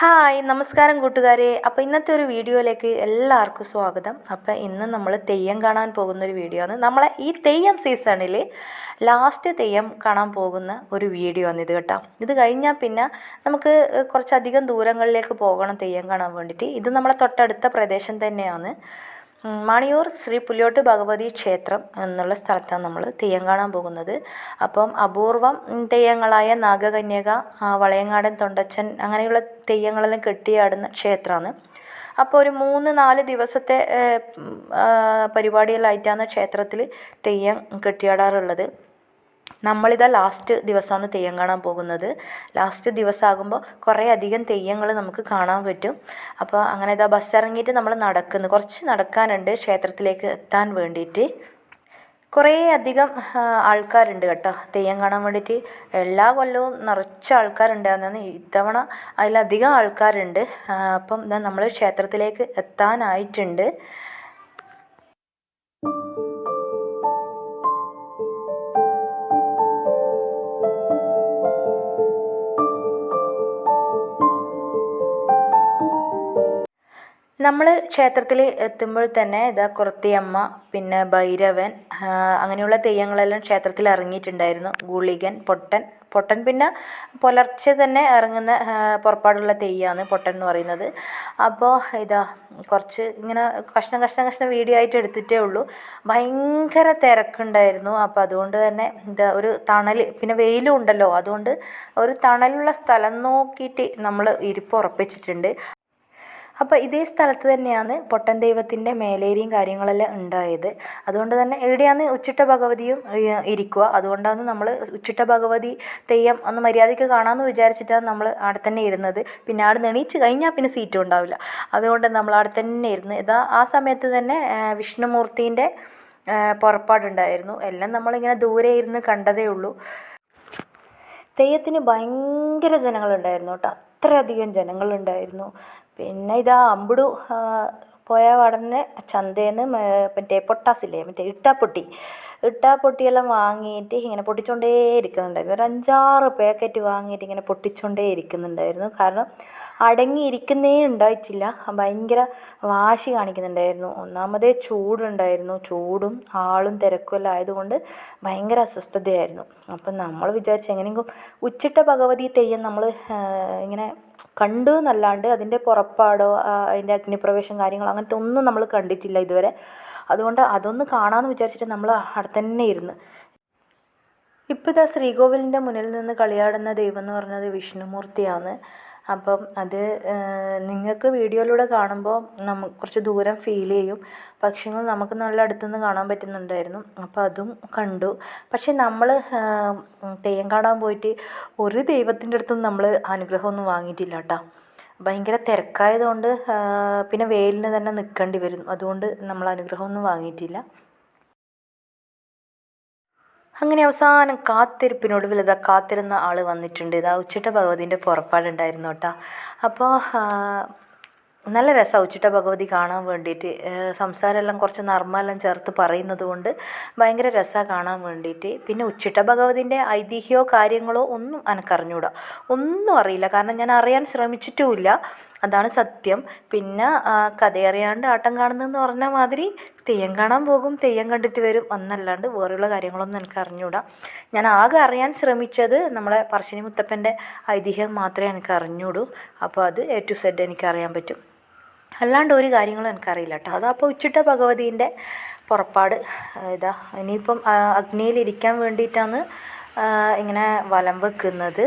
Hi നമസ്കാരം കൂട്ടുകാരെ. അപ്പോൾ ഇന്നത്തെ ഒരു വീഡിയോയിലേക്ക് എല്ലാവർക്കും സ്വാഗതം. അപ്പോൾ ഇന്ന് നമ്മൾ തെയ്യം കാണാൻ പോകുന്ന ഒരു വീഡിയോ ആണ്. നമ്മളെ ഈ തെയ്യം സീസണിൽ ലാസ്റ്റ് തെയ്യം കാണാൻ പോകുന്ന ഒരു വീഡിയോ ആണ് ഇത് കേട്ടോ. ഇത് കഴിഞ്ഞാൽ പിന്നെ നമുക്ക് കുറച്ചധികം ദൂരങ്ങളിലേക്ക് പോകണം തെയ്യം കാണാൻ വേണ്ടിയിട്ട്. ഇത് നമ്മളെ തൊട്ടടുത്ത പ്രദേശം തന്നെയാണ്. മണിയൂർ ശ്രീ പുല്ലോട്ട് ഭഗവതി ക്ഷേത്രം എന്നുള്ള സ്ഥലത്താണ് നമ്മൾ തെയ്യം കാണാൻ പോകുന്നത്. അപ്പം അപൂർവം തെയ്യങ്ങളായ നാഗകന്യക വളയങ്ങാടൻ തൊണ്ടച്ചൻ അങ്ങനെയുള്ള തെയ്യങ്ങളെല്ലാം കെട്ടിയാടുന്ന ക്ഷേത്രമാണ് അപ്പോൾ ഒരു മൂന്ന് നാല് ദിവസത്തെ പരിപാടികളായിട്ടാണ് ക്ഷേത്രത്തിൽ തെയ്യം കെട്ടിയാടാറുള്ളത്. നമ്മളിതാ ലാസ്റ്റ് ദിവസമാണ് തെയ്യം കാണാൻ പോകുന്നത്. ലാസ്റ്റ് ദിവസമാകുമ്പോൾ കുറേ അധികം തെയ്യങ്ങൾ നമുക്ക് കാണാൻ പറ്റും. അപ്പോൾ അങ്ങനെ ഇതാ ബസ് ഇറങ്ങിയിട്ട് നമ്മൾ നടക്കുന്നു. കുറച്ച് നടക്കാനുണ്ട് ക്ഷേത്രത്തിലേക്ക് എത്താൻ വേണ്ടിയിട്ട് കുറേ അധികം ആൾക്കാരുണ്ട് കേട്ടോ. തെയ്യം കാണാൻ വേണ്ടിയിട്ട് എല്ലാ കൊല്ലവും നിറച്ച ആൾക്കാരുണ്ടായിരുന്നു ഇത്തവണ അതിലധികം ആൾക്കാരുണ്ട്. അപ്പം നമ്മൾ ക്ഷേത്രത്തിലേക്ക് എത്താനായിട്ടുണ്ട്. നമ്മൾ ക്ഷേത്രത്തിൽ എത്തുമ്പോൾ തന്നെ ഇതാ കുറത്തിയമ്മ പിന്നെ ഭൈരവൻ അങ്ങനെയുള്ള തെയ്യങ്ങളെല്ലാം ക്ഷേത്രത്തിൽ ഇറങ്ങിയിട്ടുണ്ടായിരുന്നു. ഗുളികൻ പൊട്ടൻ. പൊട്ടൻ പിന്നെ പുലർച്ചെ തന്നെ ഇറങ്ങുന്ന പുറപ്പാടുള്ള തെയ്യമാണ് പൊട്ടൻ എന്ന് പറയുന്നത്. അപ്പോൾ ഇതാ കുറച്ച് ഇങ്ങനെ കഷ്ണം കഷ്ണം കഷ്ണം വീഡിയോ ആയിട്ട് എടുത്തിട്ടേ ഉള്ളൂ. ഭയങ്കര തിരക്കുണ്ടായിരുന്നു. അപ്പോൾ അതുകൊണ്ട് തന്നെ ഇതാ ഒരു തണൽ പിന്നെ വെയിലും ഉണ്ടല്ലോ. അതുകൊണ്ട് ഒരു തണലുള്ള സ്ഥലം നോക്കിയിട്ട് നമ്മൾ ഇരിപ്പ് ഉറപ്പിച്ചിട്ടുണ്ട്. അപ്പോൾ ഇതേ സ്ഥലത്ത് തന്നെയാണ് പൊട്ടൻ ദൈവത്തിന്റെ മേലേരിയും കാര്യങ്ങളെല്ലാം ഉണ്ടായത്. അതുകൊണ്ട് തന്നെ എവിടെയാണ് ഉച്ചിട്ട ഭഗവതിയും ഇരിക്കുക. അതുകൊണ്ടാണ് നമ്മൾ ഉച്ചിട്ട ഭഗവതി തെയ്യം ഒന്ന് മര്യാദയ്ക്ക് കാണാമെന്ന് വിചാരിച്ചിട്ടാണ് നമ്മൾ അവിടെ തന്നെ ഇരുന്നത്. പിന്നെ അവിടെ നെണീച്ച് കഴിഞ്ഞാൽ പിന്നെ സീറ്റും ഉണ്ടാവില്ല. അതുകൊണ്ട് നമ്മൾ അവിടെ തന്നെ ഇരുന്ന് ഇതാ ആ സമയത്ത് തന്നെ വിഷ്ണുമൂർത്തിന്റെ പുറപ്പാടുണ്ടായിരുന്നു. എല്ലാം നമ്മളിങ്ങനെ ദൂരെ ഇരുന്ന് കണ്ടതേ ഉള്ളൂ. തെയ്യത്തിന് ഭയങ്കര ജനങ്ങളുണ്ടായിരുന്നു കേട്ടോ. അത്രയധികം ജനങ്ങളുണ്ടായിരുന്നു. പിന്നെ ഇതാ അമ്പിടു പോയ ഉടനെ ചന്തേന്ന് മറ്റേ പൊട്ടാസില്ലേ മറ്റേ ഇട്ടാപ്പൊട്ടി. ഇട്ടാപ്പൊട്ടിയെല്ലാം വാങ്ങിയിട്ട് ഇങ്ങനെ പൊട്ടിച്ചുകൊണ്ടേ ഇരിക്കുന്നുണ്ടായിരുന്നു ഒരു അഞ്ചാറ് പാക്കറ്റ് വാങ്ങിയിട്ട് ഇങ്ങനെ പൊട്ടിച്ചുകൊണ്ടേ ഇരിക്കുന്നുണ്ടായിരുന്നു കാരണം അടങ്ങിയിരിക്കുന്നേ ഉണ്ടായിട്ടില്ല ഭയങ്കര വാശി കാണിക്കുന്നുണ്ടായിരുന്നു. ഒന്നാമതേ ചൂടുണ്ടായിരുന്നു. ചൂടും ആളും തിരക്കും എല്ലാം ആയതുകൊണ്ട് ഭയങ്കര അസ്വസ്ഥതയായിരുന്നു. അപ്പം നമ്മൾ വിചാരിച്ചു എങ്ങനെയെങ്കിലും ഉച്ചിട്ട ഭഗവതി തെയ്യം നമ്മൾ ഇങ്ങനെ കണ്ടു എന്നല്ലാണ്ട് അതിന്റെ പുറപ്പാടോ അതിന്റെ അഗ്നിപ്രവേശം കാര്യങ്ങളോ അങ്ങനത്തെ ഒന്നും നമ്മൾ കണ്ടിട്ടില്ല ഇതുവരെ. അതുകൊണ്ട് അതൊന്ന് കാണാമെന്ന് വിചാരിച്ചിട്ട് നമ്മൾ അവിടെ തന്നെ ഇരുന്ന്. ഇപ്പോഴത്തെ ശ്രീകോവിലിന്റെ മുന്നിൽ നിന്ന് കളിയാടുന്ന ദൈവം എന്ന് പറയുന്നത് വിഷ്ണുമൂർത്തിയാണ്. അപ്പം അത് നിങ്ങൾക്ക് വീഡിയോയിലൂടെ കാണുമ്പോൾ നമുക്ക് കുറച്ച് ദൂരം ഫീൽ ചെയ്യും. പക്ഷികൾ നമുക്ക് നല്ല അടുത്തുനിന്ന് കാണാൻ പറ്റുന്നുണ്ടായിരുന്നു. അപ്പം അതും കണ്ടു. പക്ഷെ നമ്മൾ തെയ്യം കാണാൻ പോയിട്ട് ഒരു ദൈവത്തിന്റെ അടുത്തും നമ്മൾ അനുഗ്രഹമൊന്നും വാങ്ങിയിട്ടില്ല കേട്ടോ. ഭയങ്കര തിരക്കായതുകൊണ്ട് പിന്നെ വെയിലിന് തന്നെ നിൽക്കേണ്ടി വരും. അതുകൊണ്ട് നമ്മൾ അനുഗ്രഹമൊന്നും വാങ്ങിയിട്ടില്ല. അങ്ങനെ അവസാനം കാത്തിരിപ്പിനൊടുവിൽ ഇതാ കാത്തിരുന്ന ആൾ വന്നിട്ടുണ്ട്. ഇതാ ഉച്ചിട്ട ഭഗവതിന്റെ പുറപ്പാടുണ്ടായിരുന്നു കേട്ടോ. അപ്പോൾ നല്ല രസമാണ് ഉച്ചിട്ട ഭഗവതി കാണാൻ വേണ്ടിയിട്ട്. സംസാരമെല്ലാം കുറച്ച് നർമ്മമെല്ലാം ചേർത്ത് പറയുന്നത് കൊണ്ട് ഭയങ്കര രസമാണ് കാണാൻ വേണ്ടിയിട്ട്. പിന്നെ ഉച്ചിട്ട ഭഗവതിന്റെ ഐതിഹ്യമോ കാര്യങ്ങളോ ഒന്നും എനിക്കറിഞ്ഞൂടാ ഒന്നും അറിയില്ല. കാരണം ഞാൻ അറിയാൻ ശ്രമിച്ചിട്ടുമില്ല. അതാണ് സത്യം. പിന്നെ കഥയറിയാണ്ട് ആട്ടം കാണുന്നതെന്ന് പറഞ്ഞ മാതിരി തെയ്യം കാണാൻ പോകും തെയ്യം കണ്ടിട്ട് വരും എന്നല്ലാണ്ട് വേറെയുള്ള കാര്യങ്ങളൊന്നും എനിക്ക് അറിഞ്ഞൂടാ. ഞാൻ ആകെ അറിയാൻ ശ്രമിച്ചത് നമ്മളെ പറശ്ശിനി മുത്തപ്പന്റെ ഐതിഹ്യം മാത്രമേ എനിക്ക് അറിഞ്ഞൂടൂ. അപ്പോൾ അത് എ ടു സെഡ് എനിക്ക് അറിയാൻ പറ്റും. അല്ലാണ്ട് ഒരു കാര്യങ്ങളും എനിക്കറിയില്ല കേട്ടോ. അതപ്പോൾ ഉച്ചിട്ട ഭഗവതീന്റെ പുറപ്പാട് ഇതാ. ഇനിയിപ്പം അഗ്നിയിലിരിക്കാൻ വേണ്ടിയിട്ടാണ് ഇങ്ങനെ വലം വെക്കുന്നത്.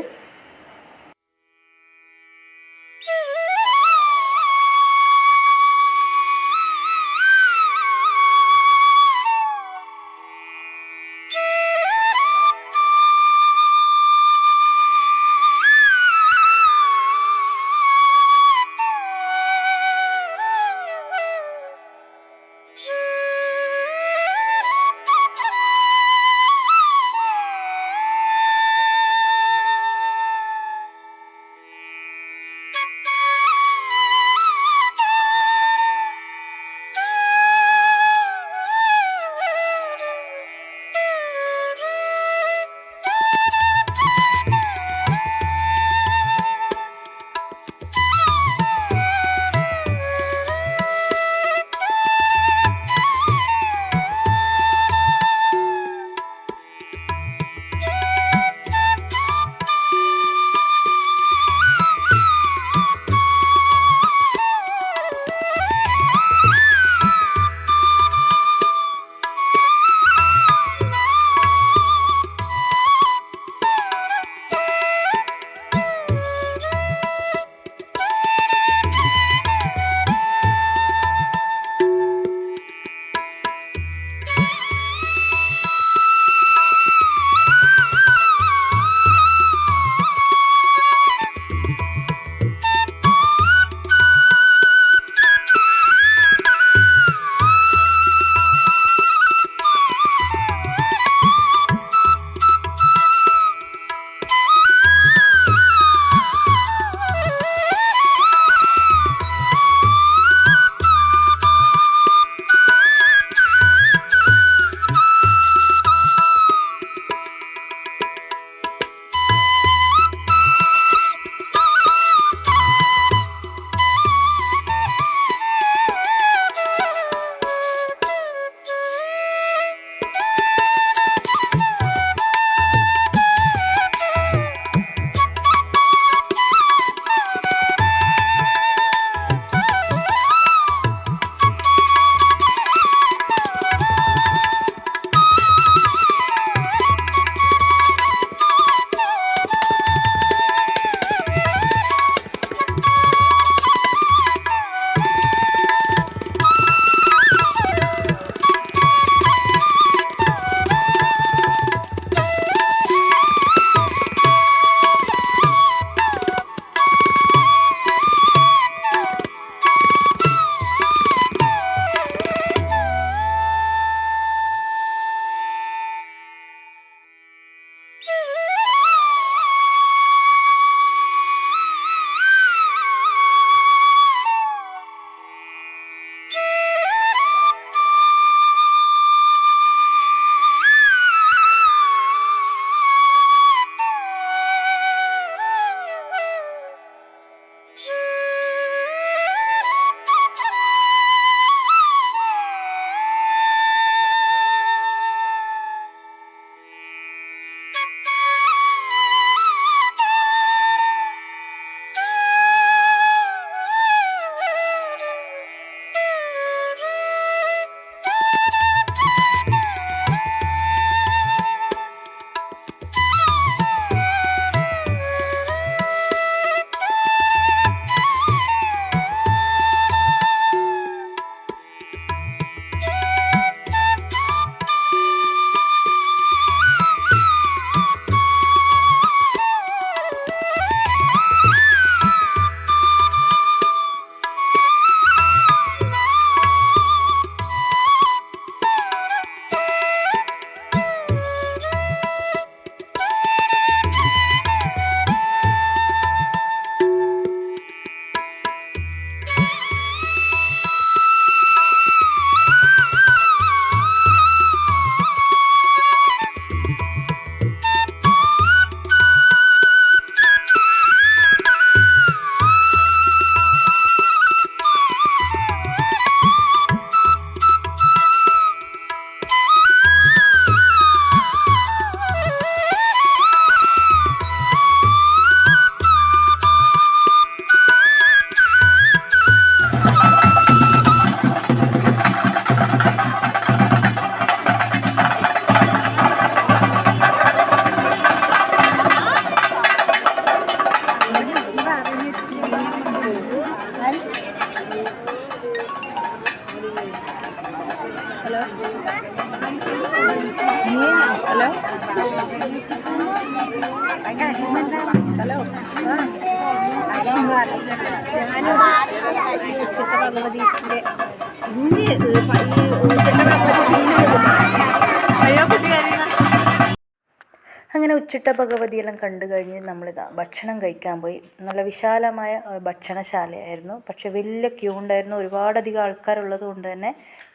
ഉച്ചിട്ട ഭഗവതിയെല്ലാം കണ്ടു കഴിഞ്ഞ് നമ്മളിതാ ഭക്ഷണം കഴിക്കാൻ പോയി. നല്ല വിശാലമായ ഭക്ഷണശാലയായിരുന്നു. പക്ഷെ വലിയ ക്യൂ ഉണ്ടായിരുന്നു. ഒരുപാടധികം ആൾക്കാരുള്ളത് കൊണ്ട് തന്നെ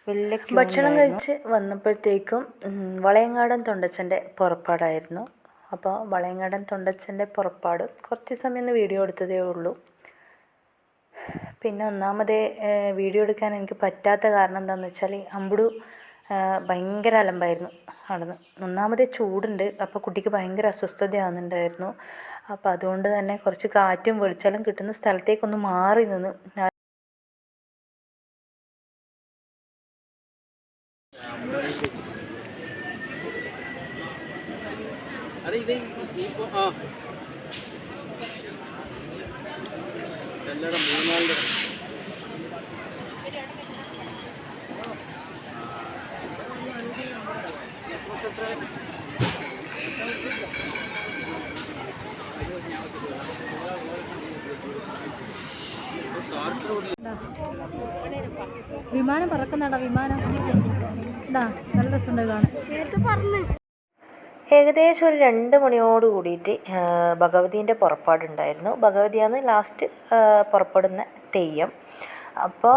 വലിയ ക്യൂ ഭക്ഷണം കഴിച്ച് വന്നപ്പോഴത്തേക്കും വളയങ്ങാടൻ തൊണ്ടച്ചന്റെ പുറപ്പാടായിരുന്നു. അപ്പോൾ വളയങ്ങാടൻ തൊണ്ടച്ചന്റെ പുറപ്പാട്. കുറച്ച് സമയം ഒന്ന് വീഡിയോ എടുത്തതേ ഉള്ളൂ. പിന്നെ ഒന്നാമതേ വീഡിയോ എടുക്കാൻ എനിക്ക് പറ്റാത്ത കാരണം എന്താണെന്ന് വെച്ചാൽ അമ്പുടു ഭയങ്കര അലമ്പായിരുന്നു അവിടുന്ന്. ഒന്നാമതേ ചൂടുണ്ട്. അപ്പോൾ കുട്ടിക്ക് ഭയങ്കര അസ്വസ്ഥതയാകുന്നുണ്ടായിരുന്നു അപ്പോൾ അതുകൊണ്ട് തന്നെ കുറച്ച് കാറ്റും വെളിച്ചെല്ലാം കിട്ടുന്ന സ്ഥലത്തേക്കൊന്ന് മാറി നിന്ന്. അതെ ആ. എല്ലാവരും വിമാനം പറക്കുന്നാടാ വിമാനം. ഇതാ നല്ല രസമുണ്ട് കാണാൻ. ഏകദേശം ഒരു രണ്ട് മണിയോട് കൂടിയിട്ട് ഭഗവതീന്റെ പുറപ്പാടുണ്ടായിരുന്നു. ഭഗവതിയാണ് ലാസ്റ്റ് പുറപ്പെടുന്ന തെയ്യം. അപ്പോൾ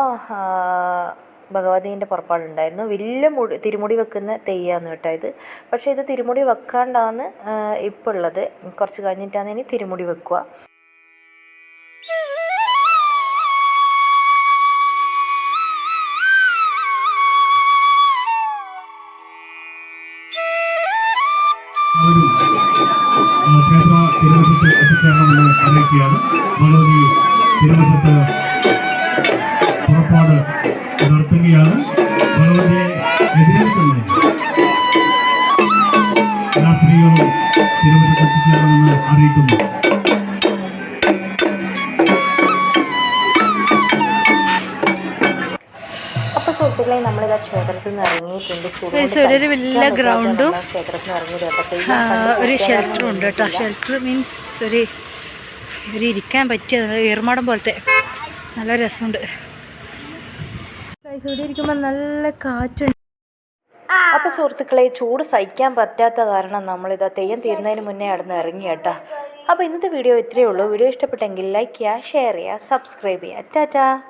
ഭഗവതീന്റെ പുറപ്പാടുണ്ടായിരുന്നു. വലിയ മുടി തിരുമുടി വെക്കുന്ന തെയ്യമാണ് കേട്ടോ ഇത്. പക്ഷേ ഇത് തിരുമുടി വെക്കാണ്ടാണ് ഇപ്പോൾ ഉള്ളത്. കുറച്ച് കഴിഞ്ഞിട്ടാണ് ഇനി തിരുമുടി വെക്കുക. അറിയിക്കുകയാണ് ഭഗവതി തിരുവനന്തപുരത്ത് പുറപ്പാട് നടത്തുകയാണ്. ഭഗവതിയെ എതിരെ തന്നെ സ്ത്രീകളും തിരുവനന്തപുരത്ത് എത്തിച്ചേരണമെന്ന് അറിയിക്കുന്നു. അപ്പോൾ സുഹൃത്തുക്കളെ നമ്മളിതാ ക്ഷേത്രത്തിൽ നിന്ന് ഇറങ്ങിയിട്ടുണ്ട്. ചൂട് ഒരു വലിയ ഗ്രൗണ്ടും ക്ഷേത്രത്തിൽ നിന്ന് ഇറങ്ങിയത്. ഒരു ഷെൽട്ടറും ഉണ്ട് കേട്ടോ. ഷെൽട്ടർ മീൻസ് ഒരു ഒരു ഇരിക്കാൻ പറ്റിയ ഏർമാടം പോലത്തെ നല്ല രസമുണ്ട്. ഇവിടെ ഇരിക്കുമ്പോൾ നല്ല കാറ്റുണ്ട്. അപ്പോൾ സുഹൃത്തുക്കളെ ചൂട് സഹിക്കാൻ പറ്റാത്ത കാരണം നമ്മളിതാ തെയ്യം തീരുന്നതിന് മുന്നേ അവിടെ നിന്ന് ഇറങ്ങി കേട്ടോ. അപ്പോൾ ഇന്നത്തെ വീഡിയോ ഇത്രയേ ഉള്ളൂ. വീഡിയോ ഇഷ്ടപ്പെട്ടെങ്കിൽ ലൈക്ക് ചെയ്യുക ഷെയർ ചെയ്യുക സബ്സ്ക്രൈബ് ചെയ്യുക. ടാറ്റാ.